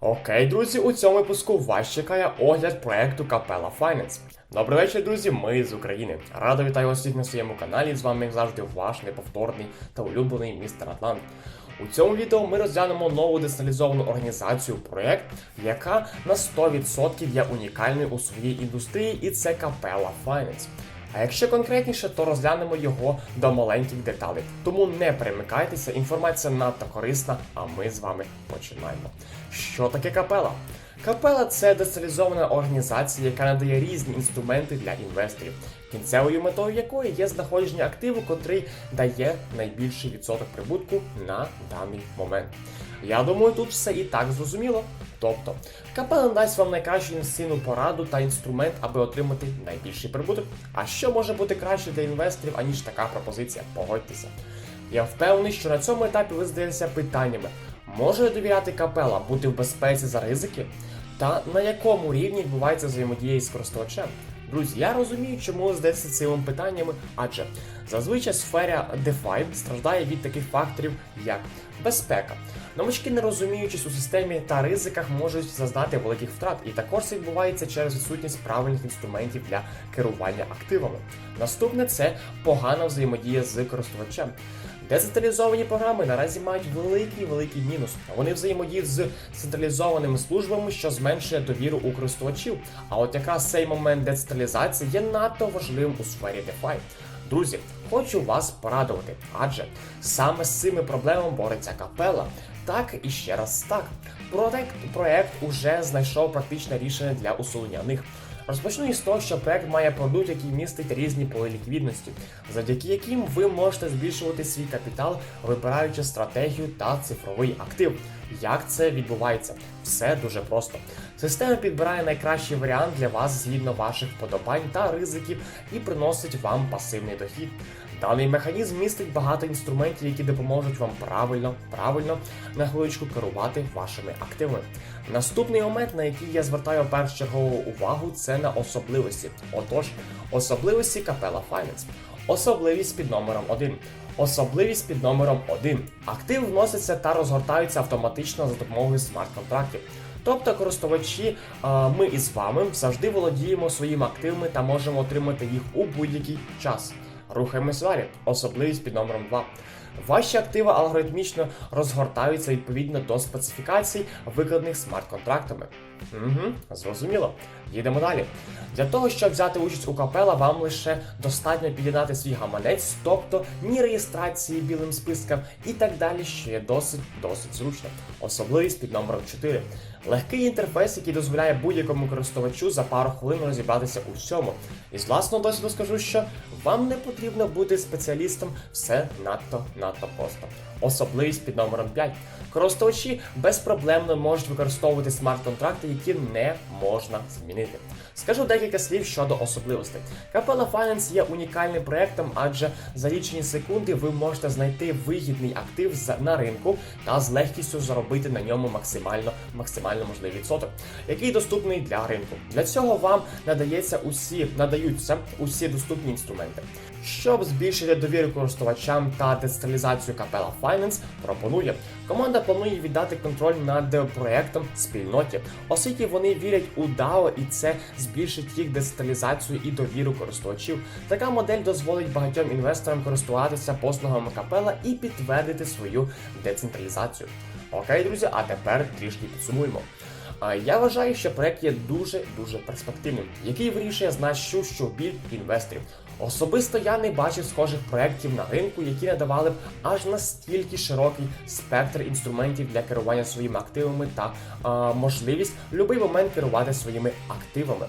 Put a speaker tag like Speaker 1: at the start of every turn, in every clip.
Speaker 1: Окей, друзі, у цьому випуску вас чекає огляд проекту Capella Finance. Добрий вечір, друзі. Ми з України. Радо вітаю вас всіх на своєму каналі. З вами, як завжди, ваш неповторний та улюблений містер Атлант. У цьому відео ми розглянемо нову децентралізовану організацію проект, яка на 100% є унікальною у своїй індустрії, і це Capella Finance. А якщо конкретніше, то розглянемо його до маленьких деталей. Тому не перемикайтеся, інформація надто корисна, а ми з вами починаємо. Що таке капела? Капела це децентралізована організація, яка надає різні інструменти для інвесторів, кінцевою метою якої є знаходження активу, котрий дає найбільший відсоток прибутку на даний момент. Я думаю, тут все і так зрозуміло. Тобто, капела дасть вам найкращу інвестиційну пораду та інструмент, аби отримати найбільший прибуток. А що може бути краще для інвесторів, аніж така пропозиція? Погодьтеся. Я впевнений, що на цьому етапі ви задаєтеся питаннями: може довіряти капела, бути в безпеці за ризики? Та на якому рівні відбувається взаємодія з користувачем? Друзі, я розумію, чому ви задаєтеся цими питаннями, адже зазвичай сфера DeFi страждає від таких факторів, як безпека. Новачки, не розуміючись у системі та ризиках, можуть зазнати великих втрат, і також це відбувається через відсутність правильних інструментів для керування активами. Наступне це погана взаємодія з користувачем. Децентралізовані програми наразі мають великий великий мінус. Вони взаємодіють з централізованими службами, що зменшує довіру у користувачів. А от якраз цей момент децентралізації є надто важливим у сфері DeFi. Друзі, хочу вас порадувати, адже саме з цими проблемами бореться капела. Так і ще раз так. Проект, проект уже знайшов практичне рішення для усунення них. Розпочну із того, що проект має продукт, який містить різні поли ліквідності, завдяки яким ви можете збільшувати свій капітал, вибираючи стратегію та цифровий актив. Як це відбувається? Все дуже просто. Система підбирає найкращий варіант для вас згідно ваших вподобань та ризиків і приносить вам пасивний дохід. Даний механізм містить багато інструментів, які допоможуть вам правильно, правильно на хвиличку керувати вашими активами. Наступний момент, на який я звертаю першочергову увагу, це на особливості. Отож, особливості Capella Finance. Особливість під номером 1. Особливість під номером 1. Активи вносяться та розгортаються автоматично за допомогою смарт-контрактів. Тобто користувачі, ми із вами завжди володіємо своїми активами та можемо отримати їх у будь-який час. Рухаємось далі. Особливість під номером 2. Ваші активи алгоритмічно розгортаються відповідно до специфікацій, викладених смарт-контрактами. Угу, зрозуміло. Їдемо далі. Для того, щоб взяти участь у капела, вам лише достатньо під'єднати свій гаманець, тобто ні реєстрації білим спискам і так далі, що є досить досить зручно. Особливість під номером 4. Легкий інтерфейс, який дозволяє будь-якому користувачу за пару хвилин розібратися у всьому. І з власного досвіду скажу, що вам не потрібно бути спеціалістом, все надто надто просто. Особливість під номером 5. Користувачі безпроблемно можуть використовувати смарт-контракти, які не можна змінити. Скажу декілька слів щодо особливостей. Capella Finance є унікальним проектом, адже за лічені секунди ви можете знайти вигідний актив на ринку та з легкістю заробити на ньому максимально максимально можливий відсоток, який доступний для ринку. Для цього вам надається усі надаються усі доступні інструменти. Щоб збільшити довіру користувачам та децентралізацію Capella Finance, пропонує команда планує віддати контроль над проектом спільноті, оскільки вони вірять у DAO і це збільшить їх децентралізацію і довіру користувачів. Така модель дозволить багатьом інвесторам користуватися послугами Capella і підтвердити свою децентралізацію. Окей, друзі, а тепер трішки підсумуємо. Я вважаю, що проект є дуже дуже перспективним, який вирішує значущу біль інвесторів. Особисто я не бачив схожих проєктів на ринку, які надавали б аж настільки широкий спектр інструментів для керування своїми активами та а, можливість в будь-який момент керувати своїми активами.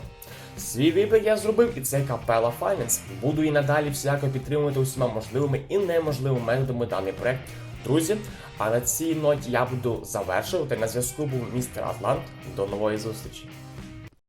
Speaker 1: Свій вибір я зробив, і це Capella Finance. Буду і надалі всяко підтримувати усіма можливими і неможливими методами даний проект. Друзі, а на цій ноті я буду завершувати. На зв'язку був містер Атлант. До нової зустрічі.